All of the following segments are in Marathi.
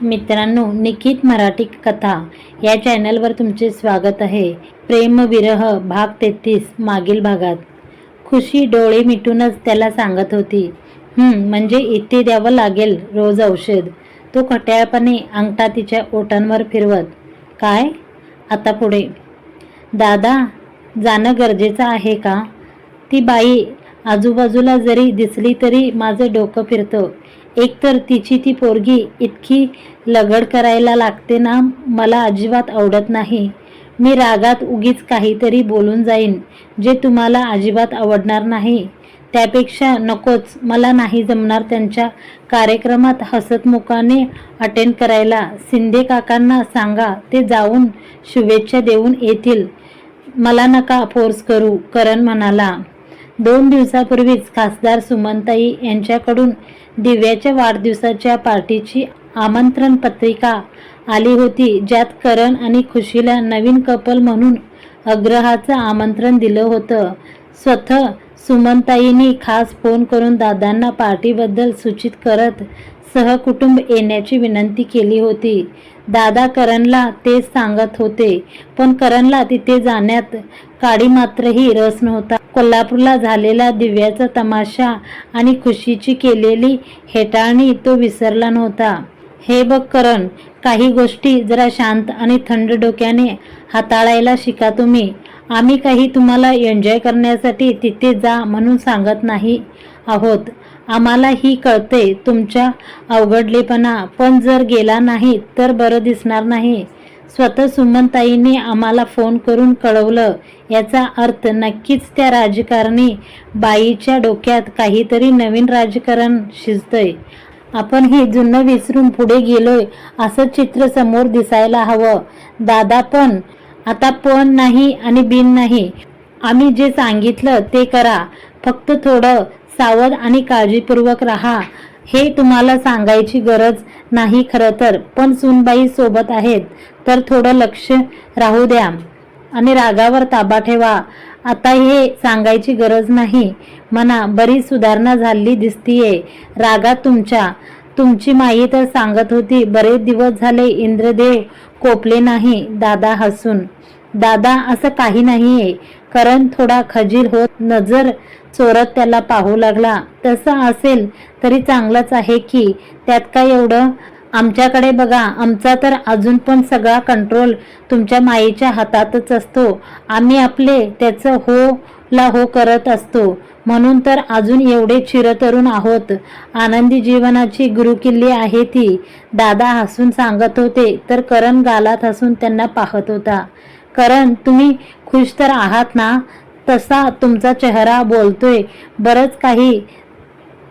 मित्रांनो निकित मराठी कथा या चॅनलवर तुमचे स्वागत आहे. प्रेमविरह भाग तेहतीस मागील भागात. खुशी डोळे मिटूनच त्याला सांगत होती म्हणजे इथे द्यावं लागेल रोज औषध तो खट्याळपणे अंगठा तिच्या ओठांवर फिरवत काय? आता पुढे. दादा जाणं गरजेचं आहे का? ती बाई आजूबाजूला जरी दिसली तरी माझं डोकं फिरतं. एकतर तिची ती पोरगी इतकी लगड करायला लागते ना मला अजिबात आवडत नाही. मी रागात उगीच काहीतरी बोलून जाईन जे तुम्हाला अजिबात आवडणार नाही. त्यापेक्षा नकोच मला नाही जमणार त्यांच्या कार्यक्रमात हसतमुखाने अटेंड करायला. शिंदे काकांना सांगा ते जाऊन शुभेच्छा देऊन येतील. मला नका फोर्स करू करण म्हणाला. दोन दिवसापूर्वीच खासदार सुमनताई यांच्याकडून दिव्याच्या वाढदिवसाच्या पार्टीची आमंत्रण पत्रिका आली होती ज्यात करण आणि खुशीला नवीन कपल म्हणून अग्रहाचं आमंत्रण दिलं होतं. स्वतः सुमनताईंनी खास फोन करून दादांना पार्टीबद्दल सूचित करत सहकुटुंब येण्याची विनंती केली होती. दादा करणला तेच सांगत होते. पण करणला तिथे जाण्यात काडी मात्रही रस नव्हता. कोल्हापूरला झालेला दिव्याचा तमाशा आणि खुशीची केलेली हेटाळणी तो विसरला नव्हता. हे बघ करण काही गोष्टी जरा शांत आणि थंड डोक्याने हाताळायला शिका तुम्ही. आम्ही काही तुम्हाला एन्जॉय करण्यासाठी तिथे जा म्हणून सांगत नाही आहोत. आम्हाला ही कळते तुमच्या अवघडलेपणा. पण जर गेला नाही तर बरं दिसणार नाही. स्वतः सुमनताईने आम्हाला फोन करून कळवलं. याचा अर्थ नक्कीच त्या राजकारणी बाईच्या डोक्यात काहीतरी नवीन राजकारण शिजतंय. आपण हे जुनं विसरून पुढे गेलोय असं चित्र समोर दिसायला हवं. दादा पण आता पण नाही आणि बिन नाही. आम्ही जे सांगितलं ते करा. फक्त थोडं सावध आणि काळजीपूर्वक राहा. हे तुम्हाला सांगायची गरज नाही खरं तर. पण सुनबाई सोबत आहेत तर थोडं लक्ष राहू द्या आणि रागावर ताबा ठेवा. आता हे सांगायची गरज नाही. म्हणा बरीच सुधारणा झाली दिसतीये. रागात तुमच्या. तुमची माई तर सांगत होती बरेच दिवस झाले इंद्रदेव कोपले नाही दादा हसून. दादा असं काही नाहीये. करण थोडा खजीर होत नजर चोरत त्याला पाहू लागला. तसं असेल तरी चांगलंच आहे की त्यात काय एवढं? आमच्याकडे बघा आमचा तर अजून पण सगळा कंट्रोल तुमच्या माईच्या हातातच असतो. आम्ही आपले त्याचं हो ला हो करत असतो. म्हणून तर अजून एवढे चिरतरुण आहोत. आनंदी जीवनाची गुरुकिल्ली आहे ती. दादा हसून सांगत होते तर करण गालात हसून त्यांना पाहत होता. करण तुम्ही खुश तर आहात ना? तसा तुमचा चेहरा बोलतोय. बरंच काही.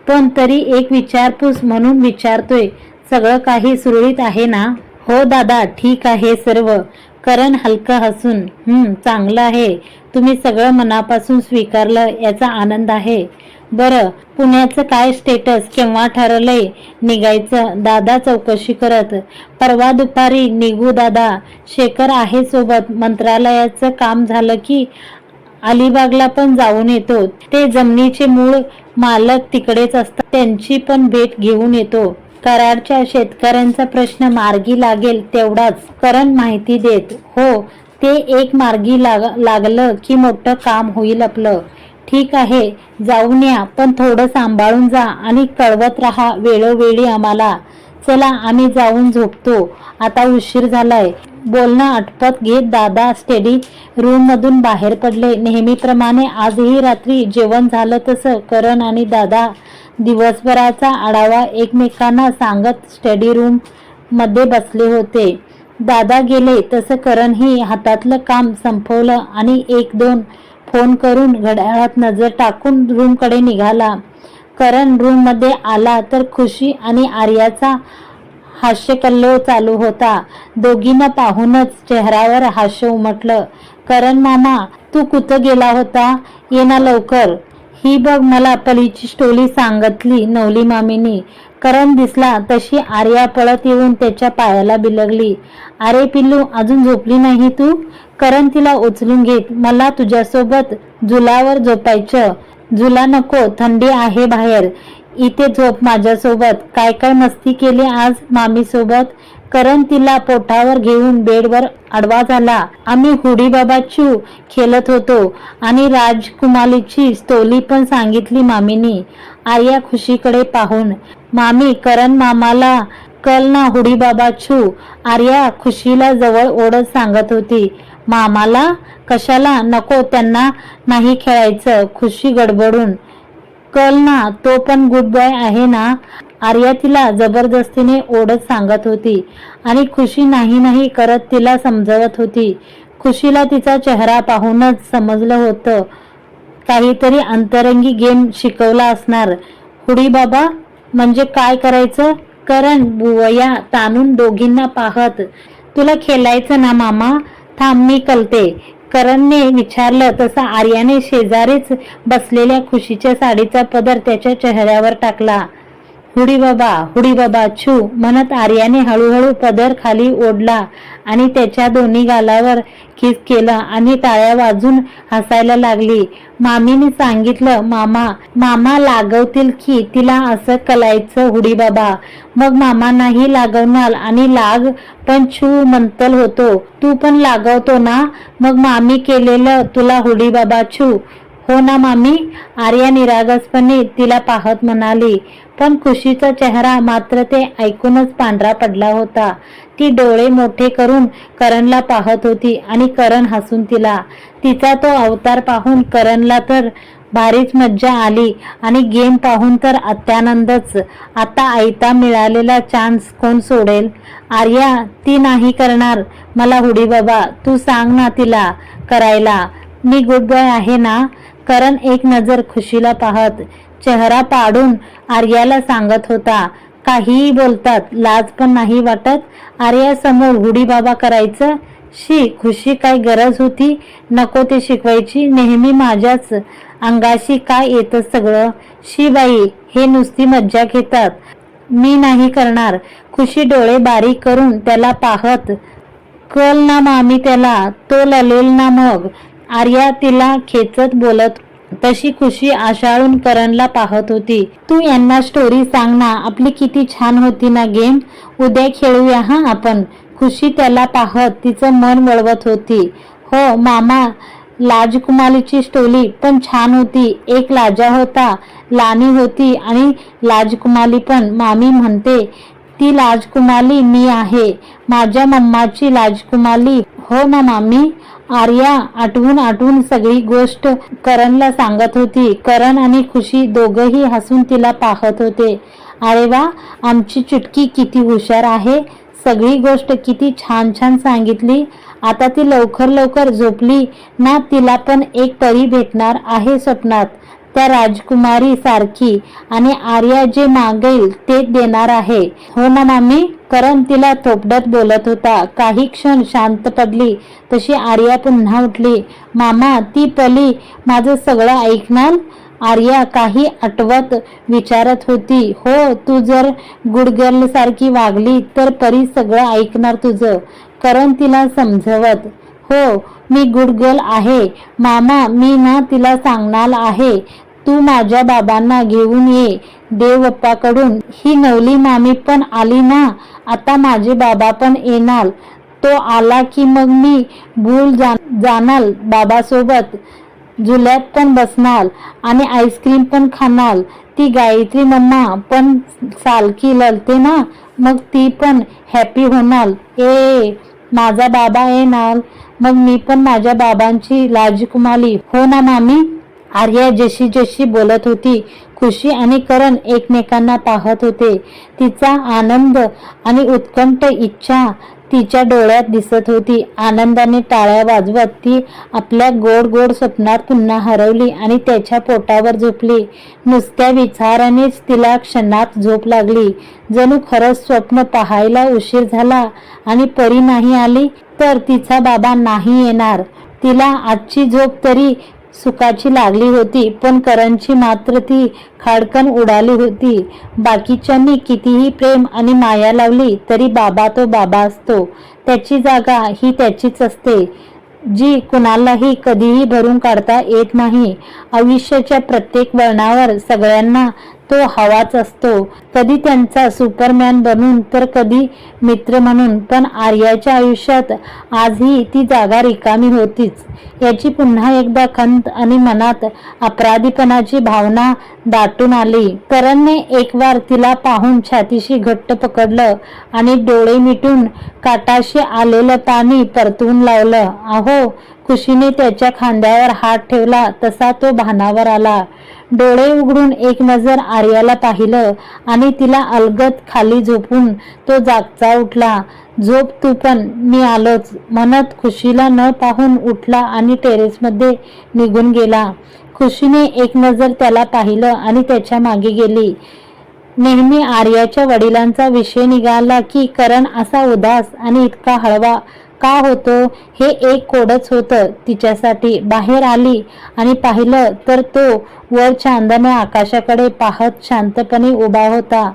पण तरी एक विचारपूस म्हणून विचारतोय. सगळं काही सुरळीत आहे ना? हो दादा ठीक आहे सर्व. करण हलकं हसून चांगलं आहे. तुम्ही सगळं मनापासून स्वीकारलं याचा आनंद आहे. बरं पुण्याचं काय स्टेटस केव्हा ठरलंय? निघायचं. दादा चौकशी करत. परवा दुपारी निघू दादा. शेखर आहे सोबत. मंत्रालयाचं काम झालं की अलिबागला पण जाऊन येतो. ते जमिनीचे मूळ मालक तिकडेच असतात. त्यांची पण भेट घेऊन येतो. कराडच्या शेतकऱ्यांचा प्रश्न मार्गी लागेल तेवढाच. करण माहिती देत हो ते एक मार्गी लाग लागलं की मोठं काम होईल आपलं. ठीक आहे जाऊन या पण थोडं सांभाळून जा आणि कळवत राहा वेळोवेळी आम्हाला. चला आम्ही जाऊन झोपतो. आता उशीर झालाय. बोलणं आटपत घेत दादा स्टडी रूममधून बाहेर पडले. नेहमीप्रमाणे आजही रात्री जेवण झालं तसं करण आणि दादा दिवसभराचा आढावा एकमेकांना सांगत स्टडी रूममध्ये बसले होते. दादा गेले तसं करणही हातातलं काम संपवलं आणि एक दोन फोन करून घड्याळात नजर टाकून रूमकडे निघाला. करण रूममध्ये आला तर खुशी आणि आर्याचा हास्यकल्लोळ चालू होता. दोघींना पाहूनच चेहऱ्यावर हास्य उमटलं. करण मामा तू कुठं गेला होता? ये ना लवकर. ही बघ मला पलीची स्टोरी सांगितली नवली मामीनी. करण दिसला तशी आर्या पळत येऊन त्याच्या पायाला बिलगली. अरे पिल्लू अजून झोपली नाही तू? करण तिला उचलून घेत मला तुझ्यासोबत झुलावर झोपायचं. झुला नको थंडी आहे बाहेर. इथे झोप माझ्यासोबत. काय काय मस्ती केली आज मामीसोबत? करण तिला पोटावर घेऊन बेडवर आडवा झाला. आम्ही हुडी बाबाचू खेळत होतो आणि राजकुमारीची स्टोली पण सांगितली मामीनी. आर्या खुशीकडे पाहून मामी करण मामाला कल ना हुडी बाबाचू आर्या खुशीला जवळ ओढत सांगत होती मामाला कशाला नको त्यांना नाही खेळायचं खुशी गडबडून. कल ना तो पण गुड बॉय आहे ना? आर्या तिला जबरदस्तीने ओढत सांगत होती आणि खुशी नाही नाही करत तिला समजवत होती. खुशीला तिचा चेहरा पाहूनच समजलं होतं. काहीतरी अंतरंगी गेम शिकवला असणार. हुडी बाबा म्हणजे काय करायचं? करण बुवया ताणून दोघींना पाहत. तुला खेळायचं ना मामा? थांब मी कलते. करणने विचारलं तसा आर्याने शेजारीच बसलेल्या खुशीच्या साडीचा पदर त्याच्या चेहऱ्यावर टाकला. हुडी बाबा हुडी बाबा छू म्हणत आर्याने हळूहळू पदर खाली ओढला आणि त्याच्या दोन्ही गालावर किस केलं आणि टाळ्या वाजून हसायला लागली. मामीने सांगितलं मामा मामा लागवतील की? तिला असं कलायचं हुडी बाबा मग मामा नाही लागवणार आणि लाग पण छू मंतल होतो. तू पण लागवतो ना? मग मामी केलेलं तुला हुडी बाबा छू. हो ना मामी? आर्या निरागसपणे तिला पाहत म्हणाली. पण खुशीचा चेहरा मात्र ते ऐकूनच पांढरा पडला होता. ती डोळे मोठे करून करणला पाहत होती आणि करण हसून तिला तिचा तो अवतार पाहून करणला तर भारीच मज्जा आली आणि गेम पाहून तर अत्यानंदच. आता आयता मिळालेला चान्स कोण सोडेल? आर्या ती नाही करणार. मला हुडी बाबा तू सांग ना तिला करायला. मी गुड बॉय आहे ना? करण एक नजर खुशीला पाहत चेहरा पाडून आर्याला सांगत होता काहीही बोलतात लाज पण नाही वाटत. आर्या समोर हुडी बाबा करायचं? शी खुशी काय गरज होती? नको ते शिकवायची. नेहमी माझ्याच अंगाशी काय येतं सगळं? शी बाई हे नुसती मज्जा घेतात. मी नाही करणार. खुशी डोळे बारीक करून त्याला पाहत कल ना मामी त्याला तो ललेल ना मग. आर्या तिला खेचत बोलत तशी खुशी आशाळून करणला पाहत होती. तू यांना स्टोरी सांग ना आपली किती छान होती ना गेम उद्या खेळूया हा आपण. खुशी त्याला पाहत तिचं मन वळवत होती. हो मामा लाजकुमारीची स्टोरी पण छान होती. एक लाजा होता लानी होती आणि लाजकुमारी पण. मामी म्हणते ती लाजकुमारी मी आहे. माझ्या मम्माची लाजकुमारी. हो ना मामी. आर्या आठवून आठवून सगळी गोष्ट करणला सांगत होती. करण आणि खुशी दोघही हसून तिला पाहत होते. अरे वा आमची चुटकी किती हुशार आहे. सगळी गोष्ट किती छान छान सांगितली. आता ती लवकर लवकर झोपली. ना तिला पण एक परी भेटणार आहे स्वप्नात. त्या राजकुमारी सारखी आणि आर्या जे मागेल ते देणार आहे. हो ना मामी? करण तिला थोपडत बोलत होता. काही क्षण शांत पडली. तशी आर्या पुन्हा उठली. मामा ती पली माझं सगळं ऐकणार? आर्या काही आठवत विचारत होती. हो तू जर गुडगर्ल सारखी वागली तर परी सगळं ऐकणार तुझं. करण तिला समजवत. हो मी गुड गर्ल आहे. मामा मी ना तिला सांगणार आहे. तू माझ्या बाबांना घेऊन ये. देवप्पाकडून. ही नवली मामी पण आली ना. आता माझे बाबा पण येणार. तो आला की मग मी भूल जा जाणार बाबासोबत. झुल्यात पण बसणार आणि आईस्क्रीम पण खाणार. ती गायत्री मम्मा पण सालकी ललते ना. मग ती पण हॅपी होणार. ए माझा बाबा येणार. मग मी पण माझ्या बाबांची राजकुमारी हो ना मामी? आर्या जशी जशी बोलत होती खुशी आणि करण एकमेकांना पाहत होते. तिचा आनंद आणि उत्कंठ इच्छा तिच्या डोळ्यात दिसत होती. आनंदाने टाळ्या वाजवत ती आपल्या गोड गोड स्वप्नात पुन्हा हरवली आणि त्याच्या पोटावर झोपली. नुसत्या विचारानेच तिला क्षणात झोप लागली. जणू खरंच स्वप्न पाहायला उशीर झाला आणि परी नाही आली तर तिचा बाबा नाही येणार. तिला आजची झोप तरी सुखाची लागली होती पण करणची मात्र ती खाडकन उडाली होती. बाकीच्यांनी कितीही प्रेम आणि माया लावली तरी बाबा तो बाबा असतो. त्याची जागा ही त्याचीच असते. जी कुणालाही कधीही भरून काढता येत नाही. आयुष्याच्या प्रत्येक वळणावर सगळ्यांना तो हवाच असतो. कधी त्यांचा सुपरमॅन बनून तर कधी मित्र म्हणून. पण आर्याच्या आयुष्यात आजही ती जागा रिकामी होतीच. याची पुन्हा एकदा खंत आणि मनात अपराधीपणाची भावना दाटून आली. करणने एक वार तिला पाहून छातीशी घट्ट पकडलं आणि डोळे मिटून काटाशी आलेलं पाणी परतवून लावलं. अहो खुशीने त्याच्या खांद्यावर हात ठेवला तसा तो भानावर आला. डोळे उघडून एक नजर आर्याला पाहिलं आणि तिला अलगत खाली झोपून तो जागचा उठला. झोप तू पण मी आलोच. म्हणत खुशीला न पाहून उठला आणि टेरेसमध्ये निघून गेला. खुशीने एक नजर त्याला पाहिलं आणि त्याच्यामागे गेली. नेहमी आर्याच्या वडिलांचा विषय निघाला की करण असा उदास आणि इतका हळवा का होतो. हे एक कोडच होतं. तिच्यासाठी बाहेर आली आणि पाहिलं तर तो वर चांदण्या आकाशाकडे पाहत शांतपणे उभा होता.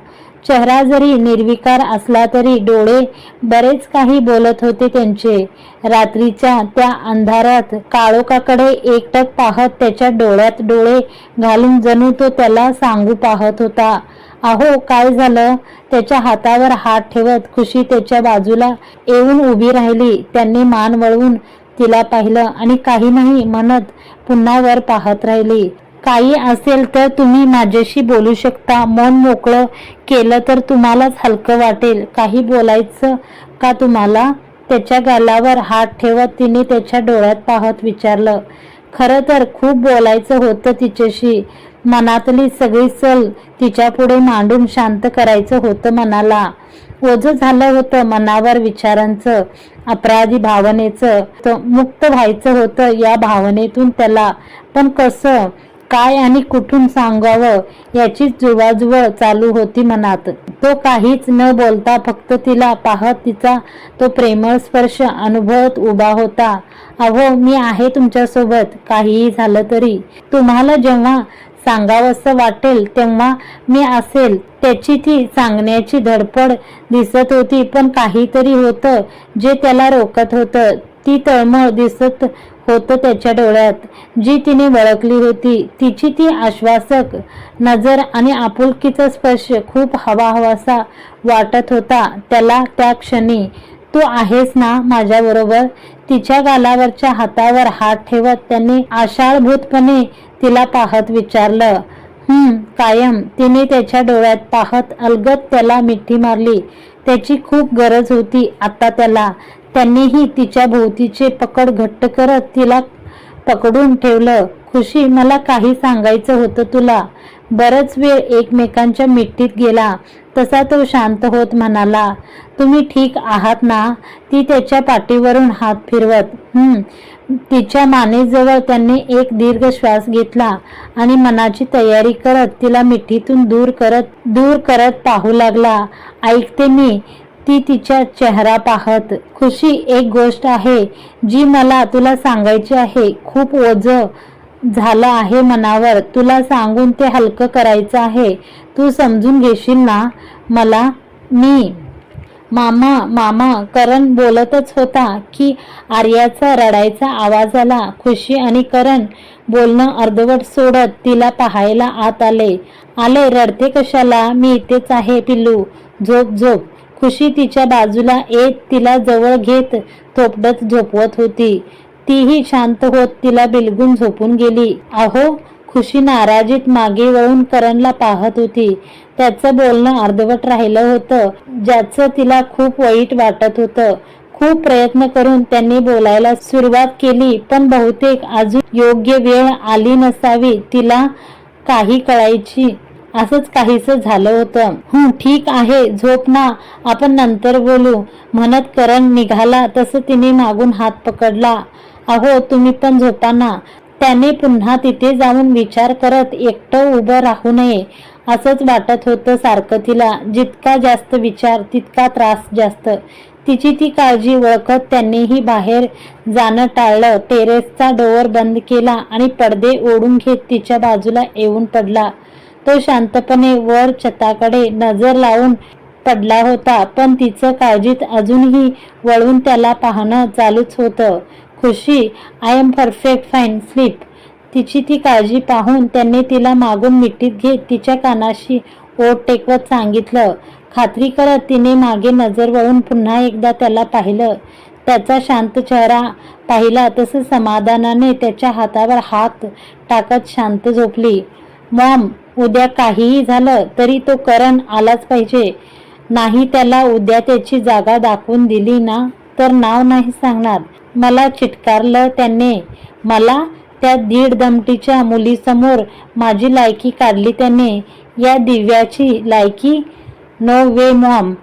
चेहरा जरी निर्विकार असला तरी डोळे बरेच काही बोलत होते त्यांचे. रात्रीच्या त्या अंधारात काळोखाकडे एकटक पाहत त्याच्या डोळ्यात डोळे घालून जणू तो त्याला सांगू पाहत होता. अहो काय झालं? त्याच्या हातावर हात ठेवत खुशी त्याच्या बाजूला येऊन उभी राहिली. त्यांनी मान वळवून तिला पाहिलं आणि काही नाही म्हणत पुन्हा वर पाहत राहिली. काही असेल तर तुम्ही माझ्याशी बोलू शकता. मन मोकळं केलं तर तुम्हालाच हलकं वाटेल. काही बोलायचं का तुम्हाला? त्याच्या गालावर हात ठेवत तिने त्याच्या डोळ्यात पाहत विचारलं. खरं तर खूप बोलायचं होतं तिच्याशी. मनातली सगळी सल तिच्या पुढे मांडून शांत करायचं होतं मनाला. ओझं झालं होतं मनावर विचारांचं अपराधी भावनेचं मुक्त व्हायचं होतं या भावनेतून त्याला. पण कसं? काय आणि कुठून सांगावं याची जुवाजुवळ चालू होती मनात. तो काहीच न बोलता फक्त तिला पाहत तिचा तो प्रेमळ स्पर्श अनुभवत उभा होता. अहो मी आहे तुमच्यासोबत. काहीही झालं तरी. तुम्हाला जेव्हा सांगावंसं वाटेल तेव्हा मी असेल. त्याची ती सांगण्याची धडपड दिसत होती पण काहीतरी होतं जे त्याला रोखत होतं. ती तळमळ दिसत होत त्याच्या डोळ्यात. जी तिने वळखली होती तिची ती आश्वासक नजर आणि आपुलकीचा स्पर्श खूप हवा हवासा वाटत होता. त्याला त्या क्षणी तू आहेस ना माझ्याबरोबर? तिच्या गालावरच्या हातावर हात ठेवत त्यांनी आषाढभूतपणे तिला पाहत विचारलं. हम्म कायम. तिने त्याच्या डोळ्यात पाहत अलगत त्याला मिठी मारली. त्याची खूप गरज होती आता त्याला. त्यांनीही तिच्या भोवतीचे पकड घट्ट करत तिला पकडून ठेवलं. खुशी मला काही सांगायचं होतं तुला. बरच वेळ एकमेकांच्या मिठीत गेला. तसा तो शांत होत म्हणाला तुम्ही ठीक आहात ना? ती त्याच्या पाठीवरून हात फिरवत. हम्म. तिच्या मानेजवळ त्यांनी एक दीर्घ श्वास घेतला आणि मनाची तयारी करत तिला मिठीतून दूर करत दूर करत पाहू लागला. ऐकते मी ती तिच्या चेहरा पाहत खुशी एक गोष्ट आहे जी मला तुला सांगायची आहे. खूप ओझ झालं आहे मनावर. तुला सांगून ते हलकं करायचं आहे. तू समजून घेशील ना मला? मी मामा मामा करण बोलतच होता की आर्याचा रडायचा आवाज आला. खुशी आणि करण बोलणं अर्धवट सोडत तिला पाहायला आत आले. आले रडते कशाला? मी इथेच आहे पिल्लू. झोप झोप. खुशी तिच्या बाजूला येत तिला जवळ घेत थोपडत झोपवत होती. तीही शांत होत तिला बिलगून झोपून गेली. अहो खुशी नाराजीत मागे वळून करणला पाहत होती. त्याचं बोलणं अर्धवट राहिलं होतं ज्याचं तिला खूप वाईट वाटत होतं. खूप प्रयत्न करून त्यांनी बोलायला सुरुवात केली पण बहुतेक अजून योग्य वेळ आली नसावी तिला काही कळायची असंच काहीस झालं होतं. हं ठीक आहे झोप ना. आपण नंतर बोलू. म्हणत करण निघाला तसं तिने मागून हात पकडला. अहो तुम्ही पण झोपा ना. त्याने पुन्हा तिथे जाऊन विचार करत एकटं उभं राहू नये. असंच वाटत होतं सारखं तिला. जितका जास्त विचार तितका त्रास जास्त. तिची ती काळजी ओळखत त्यांनीही बाहेर जाणं टाळलं. टेरेसचा डोअर बंद केला आणि पडदे ओढून घेत तिच्या बाजूला येऊन पडला. तो शांतपणे वर छताकडे नजर लावून पडला होता पण तिचं काळजीत अजूनही वळून त्याला पाहणं चालूच होतं. Khushi I am perfect fine sleep तिची ती काळजी पाहून त्यांनी तिला मागून मिठीत घेत तिच्या कानाशी ओट टेकवत सांगितलं. खात्री करत तिने मागे नजर वळून पुन्हा एकदा त्याला पाहिलं. त्याचा शांत चेहरा पाहिला तसं समाधानाने त्याच्या हातावर हात टाकत शांत झोपली. मॉम उद्या काहीही झालं तरी तो करण आलाच पाहिजे. नाही त्याला उद्या त्याची जागा दाखवून दिली ना तर नाव नाही सांगणार. मला चिटकारलं त्याने. मला त्या दीड दमटीच्या मुलीसमोर माझी लायकी काढली त्याने. या दिव्याची लायकी? No way mom.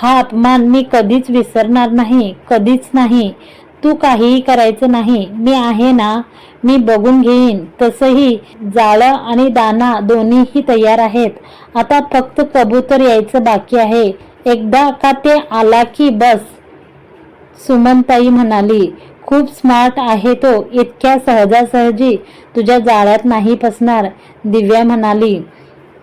हा अपमान मी कधीच विसरणार नाही कधीच नाही. तू काहीही करायचं नाही. मी आहे ना मी बघून घेईन. तसंही जाळं आणि दाना दोन्हीही तयार आहेत. आता फक्त कबूतर यायचं बाकी आहे. एकदा का ते आला की बस. सुमनताई म्हणाली खूप स्मार्ट आहे तो. इतक्या सहजासहजी तुझ्या जाळ्यात नाही फसणार. दिव्या म्हणाली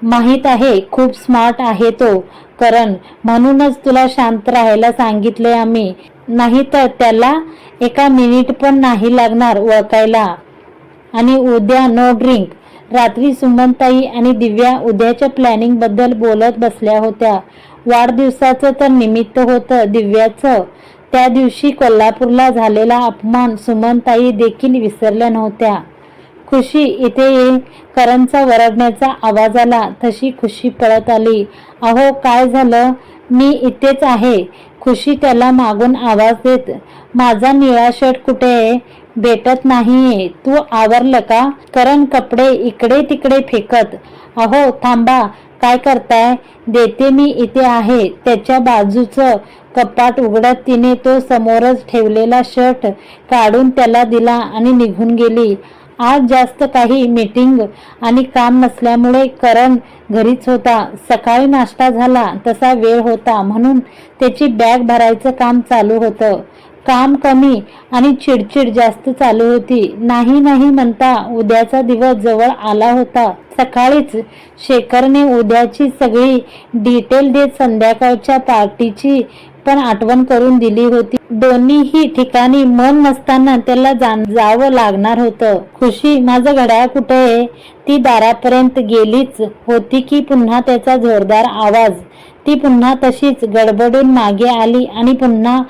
माहीत आहे खूप स्मार्ट आहे तो. करण म्हणूनच तुला शांत राहायला सांगितले आम्ही. नाही तर त्याला एका मिनिट पण नाही लागणार ओळखायला आणि उद्या नो ड्रिंक रात्री सुमनताई आणि दिव्या उद्याच्या प्लॅनिंगबद्दल बोलत बसल्या होत्या. वाढदिवसाचं तर निमित्त होतं दिव्याचं. त्या दिवशी कोल्हापूरला झालेला अपमान सुमनताई देखील विसरल्या नव्हत्या. खुशी इथे ये करणचा वरडण्याचा आवाज आला. तशी खुशी पळत आली. अहो काय झालं? मी इथेच आहे. खुशी त्याला मागून आवाज देत माझा निळा शर्ट कुठे आहे? भेटत नाहीये. तू आवरलं का? करण कपडे इकडे तिकडे फेकत. अहो थांबा. काय करताय? देते मी इथे आहे. त्याच्या बाजूचं कपाट उघडत तिने तो समोरच ठेवलेला शर्ट काढून त्याला दिला आणि निघून गेली. आज जास्त काही मीटिंग आणि काम नसल्यामुळे करण घरीच होता. सकाळी नाश्ता झाला. तसा वेळ होता म्हणून त्याची बॅग भरायचं काम चालू होतं. काम कमी आणि चिडचिड जास्त चालू होती. नाही नाही म्हणता उद्याचा दिवस जवळ आला होता. सकाळीच शेखरने उद्याची सगळी डिटेल देत संध्याकाळच्या पार्टीची पण आठवण करून दिली होती. दोन्हीही ठिकाणी मन नसताना त्याला जावं लागणार होतं. खुशी माझं घड्याळ कुठे आहे? ती दारापर्यंत गेलीच होती की पुन्हा त्याचा जोरदार आवाज. ती पुन्हा तशीच गडबडून मागे आली आणि पुन्हा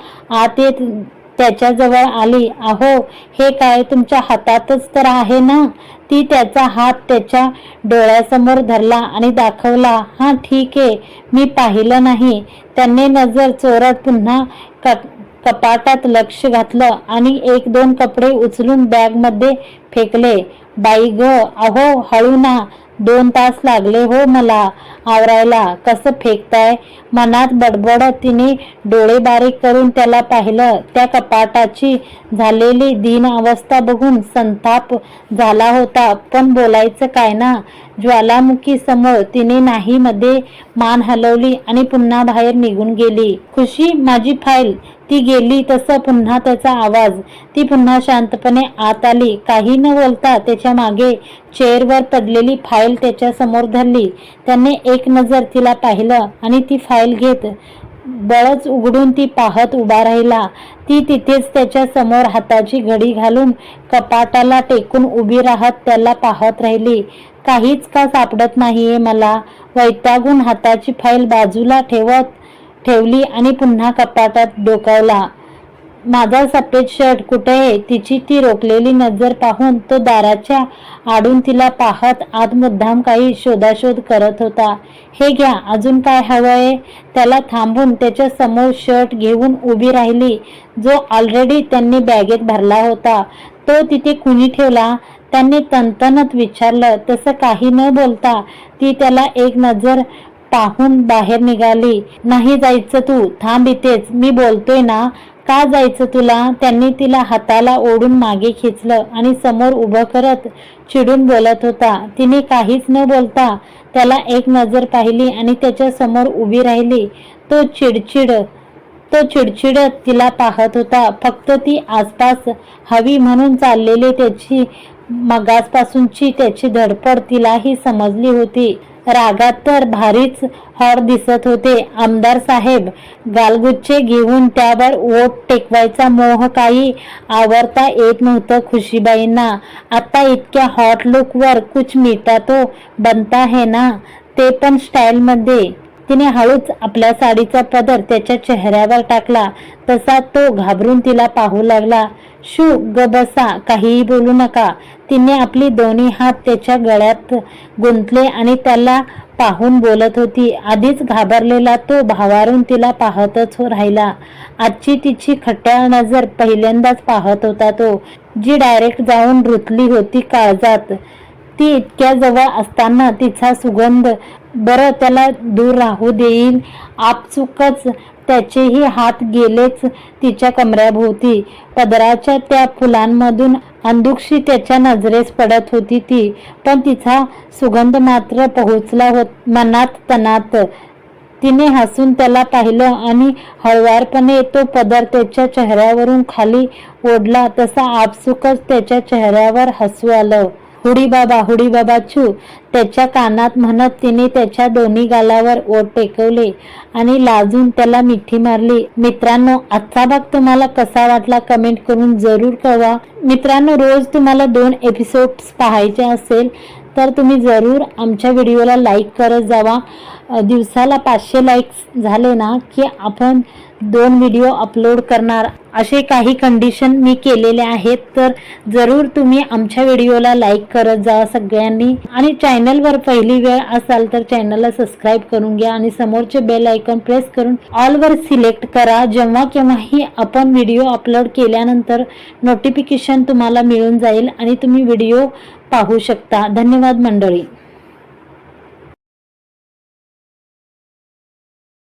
आत येत त्याच्याजवळ आली अहो हे काय तुमच्या हातातच तर आहे ना? ती त्याचा हात त्याच्या डोळ्यासमोर धरला आणि दाखवला हा ठीक आहे मी पाहिलं नाही. त्यांनी नजर चोरत पुन्हा कपाटात लक्ष घातलं आणि एक दोन कपडे उचलून बॅगमध्ये फेकले. बाई ग अहो हळू ना दोन तास लागले हो मला आवरायला. कसं फेकताय? मनात बडबड तिने डोळे बारीक करून त्याला पाहिलं. त्या कपाटाची झालेली दीन अवस्था बघून संताप झाला होता. पण बोलायचं काय ना? ज्वालामुखी समोर तिने नाही मध्ये मान हलवली आणि पुन्हा बाहेर निघून गेली. खुशी माझी फाईल. ती गेली तसं पुन्हा त्याचा आवाज. ती पुन्हा शांतपणे आत आली. काही न बोलता त्याच्यामागे चेअरवर पडलेली फाईल त्याच्यासमोर धरली. त्याने एक नजर तिला पाहिलं आणि ती फाईल घेत बळच उघडून ती पाहत उभा राहिला. ती तिथेच त्याच्यासमोर हाताची घडी घालून कपाटाला टेकून उभी राहत त्याला पाहत राहिली. काहीच का सापडत नाहीये मला? वैतागून हाताची फाईल बाजूला ठेवत ठेवली आणि पुन्हा कपाटात डोकावला. माझा सफेद शर्ट कुठे आहे? तिची ती रोखलेली नजर पाहून तो दाराच्या आडून तिला पाहत आत मुद्दाम काही शोधाशोध करत होता. हे घ्या अजून काय हवंय त्याला थांबून त्याच्यासमोर शर्ट घेऊन उभी राहिली जो ऑलरेडी त्यांनी बॅगेत भरला होता. तो तिथे कुणी ठेवला? त्यांनी तनतनत विचारलं तसं काही न बोलता ती त्याला एक नजर पाहून बाहेर निघाली. नाही जायचं तू थांब इथेच मी बोलतोय ना का जायचं तुला? त्यांनी तिला हाताला ओढून मागे खेचलं आणि समोर उभं करत चिडून बोलत होता. तिने काहीच न बोलता त्याला एक नजर पाहिली आणि त्याच्यासमोर उभी राहिली. तो चिडचिड तो चिडचिडत तिला पाहत होता. फक्त ती आसपास हवी म्हणून चाललेली त्याची मगासपासूनची त्याची धडपड तिलाही समजली होती. रागात तर भारीच हॉर दिसत होते. आमदार साहेब गालगुच्छे घेऊन त्यावर ओट टेकवायचा मोह काही आवरता येत नव्हतं खुशीबाईंना. आता इतक्या हॉट लुकवर कुछ मिटा तो बनता है ना? ते पण स्टाईलमध्ये तिने हळूच आपल्या साडीचा पदर त्याच्या चेहऱ्यावर टाकला. तसा तो घाबरून तिला पाहू लागला. शू गबसा काहीही बोलू नका. तिने आपली दोन्ही हात त्याच्या गळ्यात गुंतले आणि त्याला पाहून बोलत होती. आधीच घाबरलेला तो भावारून तिला पाहतच राहिला. आजची तिची खट्याळ नजर पहिल्यांदाच पाहत होता तो जी डायरेक्ट जाऊन रुतली होती काळजात. ती इतक्या जवळ असताना तिचा सुगंध बरं त्याला दूर राहू देईल आपचुकच त्याचेही हात गेलेच तिच्या कमऱ्याभोवती. पदराच्या त्या फुलांमधून अंदुक्षी त्याच्या नजरेस पडत होती ती. पण तिचा सुगंध मात्र पोहोचला होत मनात तनात. तिने हसून त्याला पाहिलं आणि हळवारपणे तो पदर त्याच्या चेहऱ्यावरून खाली ओढला. तसा आपसुकच त्याच्या चेहऱ्यावर हसू आलं. हुडी बाबा हुडी बाबा छू त्याच्या कानात म्हणत तिने त्याच्या दोन्ही गालावर ओट टेकवले आणि लाजून त्याला मिठी मारली. मित्रांनो आजचा भाग तुम्हाला कसा वाटला कमेंट करून जरूर कळवा. मित्रांनो रोज तुम्हाला दोन एपिसोड्स पाहायचे असेल तर तुम्ही जरूर आमच्या व्हिडिओला लाईक करत जावा. दिवसाला पाचशे लाईक्स झाले ना की आपण दोन व्हिडिओ अपलोड करणार. असे काही कंडिशन मी केलेले आहेत. तर जरूर तुम्ही आमच्या व्हिडिओला लाईक करत जा सगळ्यांनी. आणि चॅनलवर पहिली वेळ असाल तर चॅनलला सबस्क्राईब करून घ्या आणि समोरचे बेल आयकॉन प्रेस करून ऑलवर सिलेक्ट करा. जेव्हा केव्हाही आपण व्हिडिओ अपलोड केल्यानंतर नोटिफिकेशन तुम्हाला मिळून जाईल आणि तुम्ही व्हिडिओ पाहू शकता. धन्यवाद मंडळी.